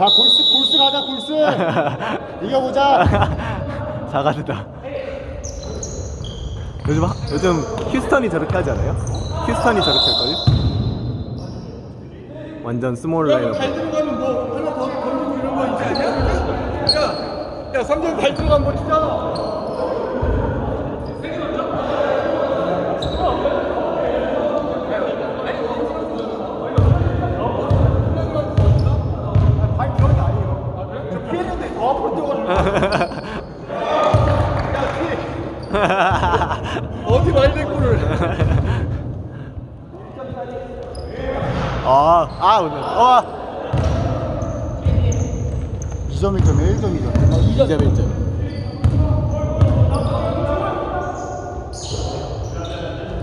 자 골스 골스 가자 골스 이겨보자 사가드다. 요즘 하- 요즘 휴스턴이 저렇게 하지 않아요? 휴스턴이 저렇게 할걸요? 완전 스몰 라인업. 잘 들어가면 뭐 하나 더 던지고 이런 거 있지 않냐? 야, 야 3점 잘 들어가면 뭐 멋지잖아. 아니 그런 게 아니에요 저 피했는데 더 앞으로 뛰어가지고 어디 말대꾸를. 아, 아 오늘. 와. 2점 1점에 1점이죠 2점 1점.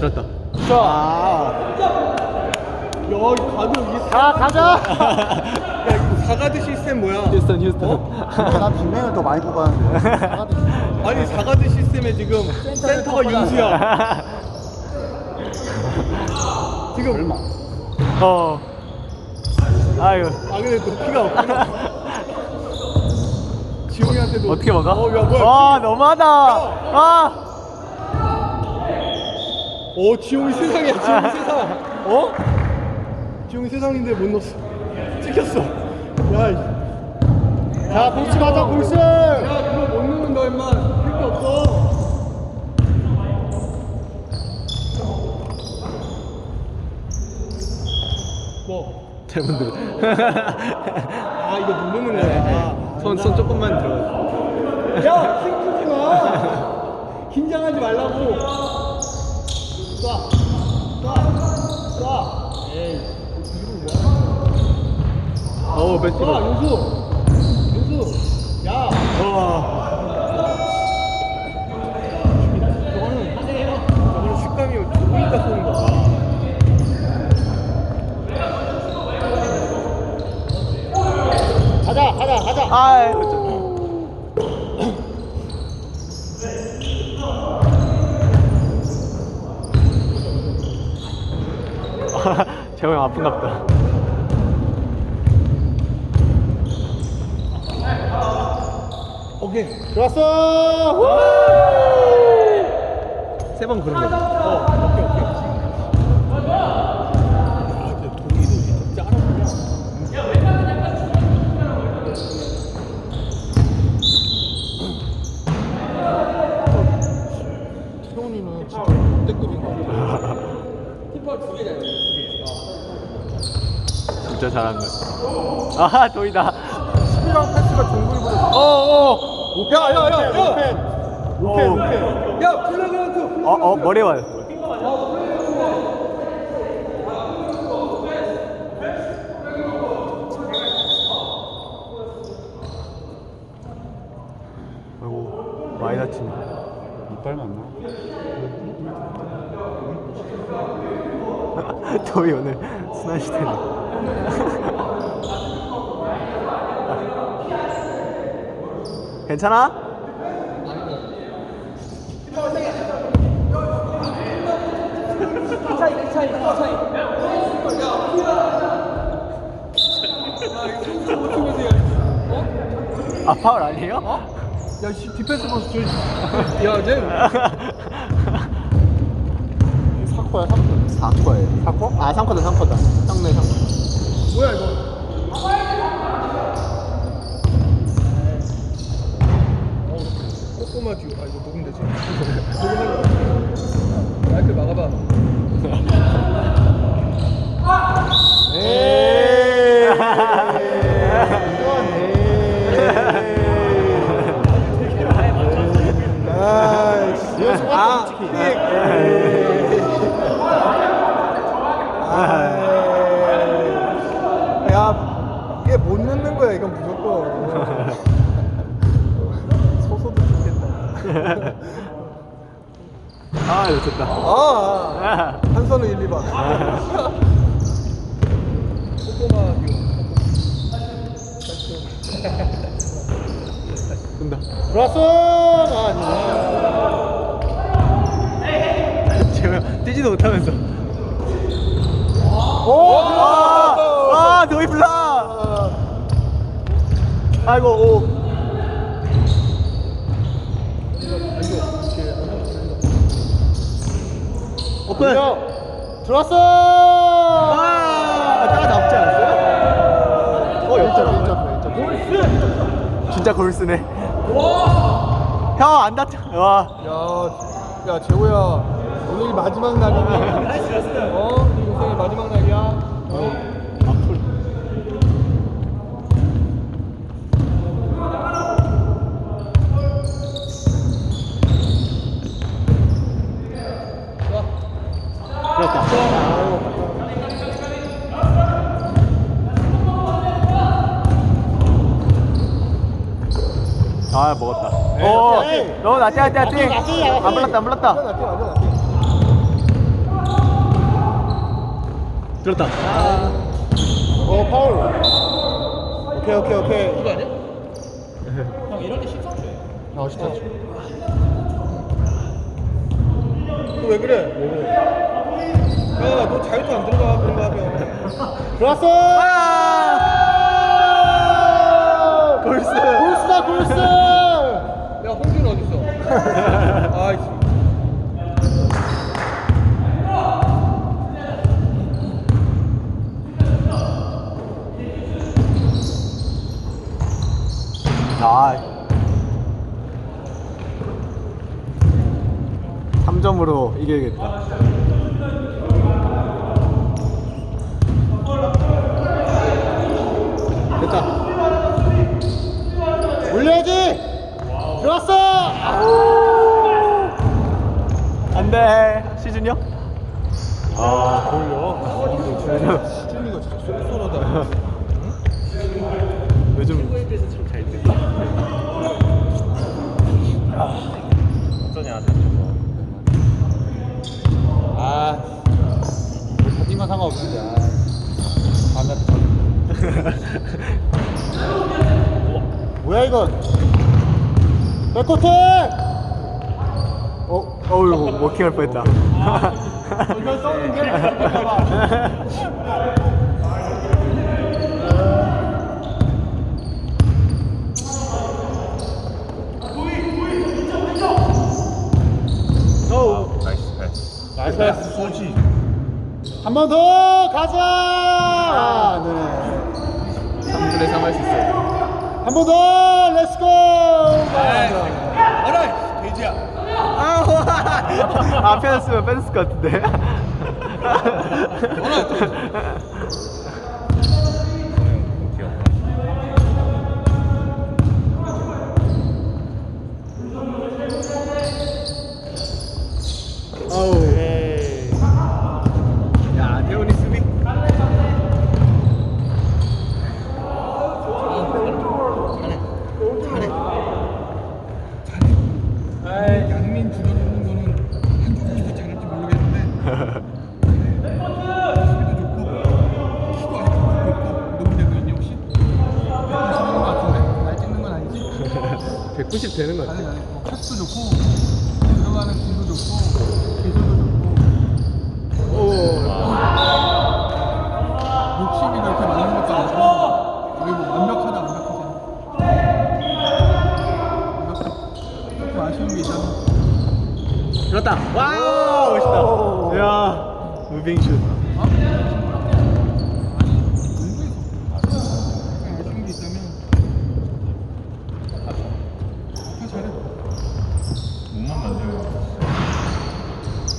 들었다. 자, 야, 이 가드 이게 자 가자 야, 이거 사가드 시스템 뭐야? 휴스턴 휴스턴. 근데 난 빅맨을 더 많이 뽑았는데 아니 사가드 시스템에 지금 센터가 윤수야. 지금 얼마 어. 아유. 아 근데 높이가 없구나. 지용이한테도 어떻게 막아? 어, 야 뭐야? 와 너무하다. 아. 오 지용이 세상이야 지용이 세상 어? 지용이 세상인데 못 넣었어 찍혔어 야, 이- 자 골스 가자 골스 야 그거 못 넣는다 임마 할게 없어 뭐? 들어. 아 이거 누르는 거야. 손, 손 조금만 들어. 야 힘주지 마. 긴장하지 말라고. 쏴 쏴, 쏴. 에이 어우 몇 쏴, 윤수. 윤수. 야. 와. 저거는 저거는 식감이 보이니까 쏘는 거야. 가자 가자. 저- 재호 형 아픈가 보다. 오케이. 좋았어 세 번 그런 거. 어, 오케이, 오케이. 아, 근데 독일이 진짜 알아보냐? 태훈이는 진짜 역대급인 것 같아. 진짜 잘한 거. 아 도이다. 스피랑 패스가 종국이보다 어어. 야, 야, 야, 야! 로켓 로켓 야! 어, 어, 머리에 와요. 아이고, 많이 다치네. 이빨 맞나? 저희 오늘 순환 시대네. 괜찮아? 아 파울 아니에요? 야, 씨, 디펜스 버스 저. 야, 쟤. 사코야 사코 4코예요. 4코? 아 3코다 3코다. 상네 3코. 뭐야, 이거? 듀. 아, 이거 녹음되지? 녹음하려. 마이크 막아봐. 아 야, 얘못 넣는 거야, 이건 무조건. 아 놓쳤다. 아, 한 손은 1, 2번. 꼬꼬마 듀. 끈다. 좋았어 아니야 제가 뛰지도 못하면서. 오 아! 아! 드리블라. 아이고 오. 오픈. 들어왔어! 아, 따라 잡지 않았어요? 어, 역전. 왼쪽, 왼쪽. 진짜 골스네. 형안 다쳐. 와. 야, 야 재호야 오늘이 마지막 날이니? 어? 네 인생의 마지막 날이야. 어? 아 먹었다. 오, 에이. 너 나띠 나띠 나띠. 나띠, 나띠, 나띠. 안 불렀다 안 불렀다. 들었다. 어, 파울. 오케이, 오케이, 오케이. 이거 아니야? 형 이럴 때 13초야. 아 13초. 너왜 그래? 왜 그래? 야, 너 자유투 안 들어가 그런 거 하면. 들어왔어! 아! 골스. 골스다, 골스! 아. 3점으로 이겨야겠다. 올려야지! 들어왔어! 안 돼. 시즌이 형? 아, 돌려. 시준이가 진짜 쏠쏠하다. 요즘 아, 사진만. 아, 반갑다. 뭐야, 이건? 백코트! 어, 워킹할 뻔했다. 게. 나이스 패스 소지 한 번 더 가자 아, 네. 3분의 3할 수 있어요. 한 번 더 렛츠고 돼지야. 아, 뺏었으면 뺏었을 것 같은데. 아우. 야, 태훈이 수비. 아, 양민 주전 없는 거는 한국인이 더 잘할지 모르겠는데. 수비도 좋고, 키도 아직도 좋고, 너무 되거든요, 혹시? 190 있는 거 같은데? 날 찍는 건 아니지? 190 되는 것 같아. 뭐 패스도 좋고, 들어가는 길도 좋고, 기술도 좋고, 오. 욕심이 그렇게 많은 것도 아니고, 거의 뭐 완벽하다, 완벽하다. 조금 아쉬운 게 있다면. 그렇다. 와, 멋있다. 야, 무빙 슛.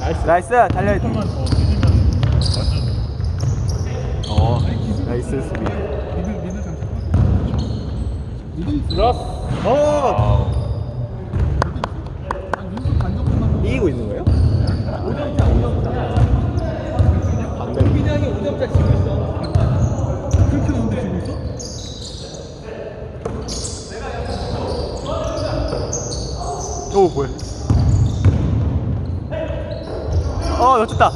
나이스. 나이스. 달려. 어, 나이스 수비. 들었어. 어. 이기고 있는 거예요? 민양이 5점짜 지고 있어. 그렇게 나오는데 지고 있어? 오 뭐야? 어 놓쳤다.